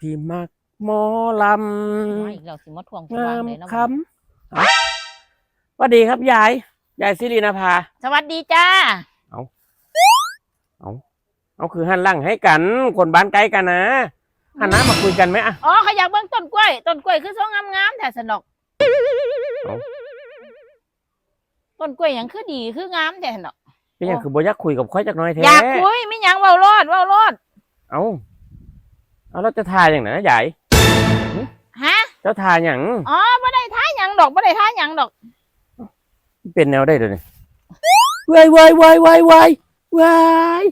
พี่มักหมอลมาอีกแล้วสิมาทวงำสว่างางมเลยนะคำเอ้าสวัสดีครับยาย ยายสิรินภา สวัสดีจ้าเอาคือหันหลังให้กัน คนบ้านไกลกันนะหันหน้ามาคุยกันไหมอะ อ๋อเขาอยากเบิ่งต้นกล้วยต้นกล้วยคือสองงามๆแต่สนอกเอ้า ต้นกล้วยหยังคือดีคืองามแต่สนอกเป็นอย่างคือบ่อยากคุยกับค่อยจักหน้อยแท้อยากคุยไม่หยังเว้ารอดเว้ารอดเอา เอาเราจะทายอย่างไหนนะยายฮะเจ้าทายอย่างอ๋อบ่ได้ท้าหยังดอกบ่ได้ท้าหยังดอก เป็นแนวได้เลยเนี่ยวายวายวายวายวายวาย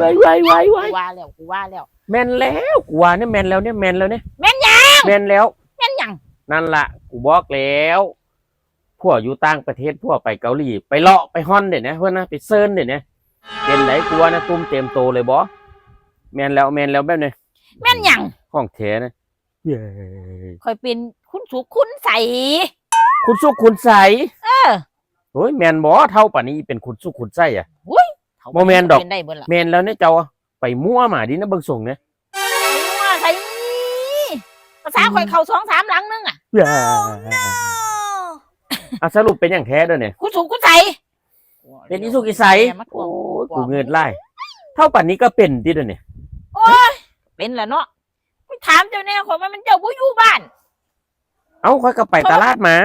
วายวายวายวายกูว่าแล้วกูว่าแล้วแมนแล้วกูว่าเนี่ยแมนแล้วเนี่ยแมนแล้วเนี่ยแม่นหยังแมนแล้ว แม่นหยังนั่นละกูบอกแล้วพวกอยู่ต่างประเทศพวกไปเกาหลีไปเลาะไปฮอนเดี๋ยวนี้เพื่อนนะไปเซิร์นเดี๋ยวนี้เป็นไหนกูว่านะตุ้มเต็มโตเลยบอแมนแล้วแมนแล้วแบบนี้ แม่นหยังของแท้นะเย้คอยเป็นคุณสุขคุณใส คุณสุขคุณใส เออโอ้ยแมนบอเท่าป่านนี้เป็นคุณสุขคุณใสอะเขาบ่แม่นดอกเป็นได้เบิ่ล่ะแมนแล้วเนี่ยเจ้าไปมั่วหมาดินะเบิ่งส่งเนี่ยว่าใส่ภาษาคอยเข้าสองสามหลังนึงอะเย้อะสรุปเป็นอย่างแท้เด้อเนี่ยคุณสุขคุณใสเป็นอิสุกอิใสอย่ามาทโอ้วงยกูเงินไล่เท่าป่านนี้ก็เป็นดิเด้อเนี่ยโอ้ย เป็นแหละเนาะไปถามเจ้าแน่ข่อยว่ามันเจ้าบ่อยู่บ้านเอ้าค่อยก็ไปตลาดมา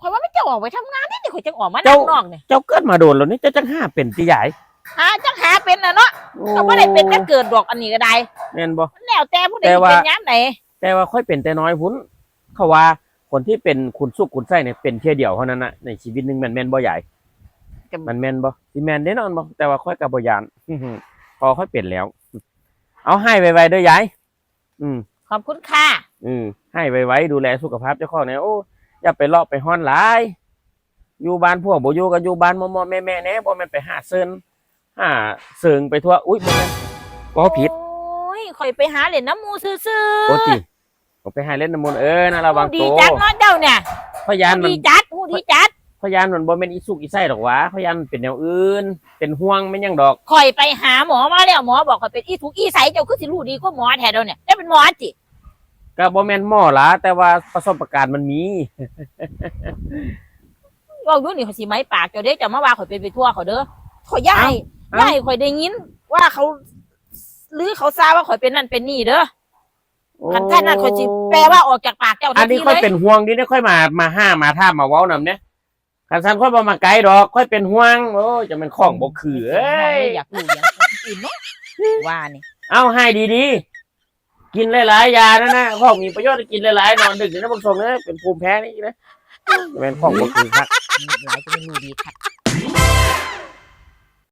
ข่อยว่ามันเจ้าออกไปทำงานนี่เดี๋ยวข่อยจะออกมาเจ้าด้านนอกเนี่ยเจ้าเกิดมาโดนแล้วนี่เจ้าจังห้าเป็นตีใหญ่หาจังหาเป็นแหละเนาะก็บ่ได้เป็นแต่เกิดดอกอันนี้ก็ได้แม่นบ่มันแล้วแต่ผู้ใดแต่สิว่าเป็นยามไหนแต่ว่าค่อยเป็นแต่น้อยพุ่นเขาว่าคนที่เป็นคุณสุขคุณไส้เนี่ยเป็นเที่ยเดียวเท่านั้นนะในชีวิตหนึงแม่นแม่นบ่ใหญ่มันแม่นบ่สิแม่นแน่นอนบ่แต่ว่าค่อยกับบ่ยานอื้อหือพอค่อยเป็นแล้ว เอาให้ไวๆเด้อยาย อืม ขอบคุณค่ะ อืม ให้ไวๆดูแลสุขภาพเจ้าของเนี่ยโอ้อย่าไปเลาะไปฮ้อนหลาย อยู่บ้านพวกบ่อยู่ก็อยู่บ้านมอๆแม่ๆแหน่บ่แม่นไปหาเซินหาเสิงไปทั่ว อุ้ยบ่แม่นบ่ผิดโอ้ยข่อยไปหาเหรียญน้ำมูซื่อโอ้ติผมไปหาเล่นน้ำมนต์เออนะๆระวังดีตัวจัดเนาะเจ้าเนี่ยพยานมัน ดีจัดหูดีจัด พยานมันบ่แม่นอีสุกอีไส้ดอกหวะพยานมันเป็นแนวอื่น เป็นห่วงแม่นหยังดอกข่อยไปหาหมอมาแล้วหมอบอกข่อยเป็นอีทุกอีใสเจ้าคือสิรู้ดีกว่าหมอแท้เดี๋ยวเนี่ยได้เป็นหมอจิก็บ่แม่นหม้อหละแต่ว่าประสบการณ์มันมี เว่าอยู่นี่ข่อยสิไม้ปากเจ้าเด้เจ้ามาว่าข่อยเป็นไปทั่วเขาเด้อข่อยย่ายเอ้า ย่ายข่อยได้ยิน ว่าเขาหรือเขาทราบว่าข่อยเป็นนั่นเป็นนี่เด้อคันท่านนั่นข่อยสิแปลว่าออกจากปากเจ้าอัทันนนี้ทีค่อยเลยเป็นห่วงนี่ได้ค่อยมามาห้ามาท่ามมาเว้านำเนี่ย คันซันค่อยบ่มาไกลดอกค่อยเป็นห่วง โอ้ยจะเป็นของบ่คือเอ้ยอยากรู้อย่างอื่นเนาะว่านี่ เอาให้ดีๆ กินหลายๆยานะนะของมีประโยชน์กินหลายๆนอนดึกนี่นะบางส่งเอ้ยเป็นภูมิแพ้นี่นะจะเป็นของบ่คือครับหลายจะไม่รู้ดีครับ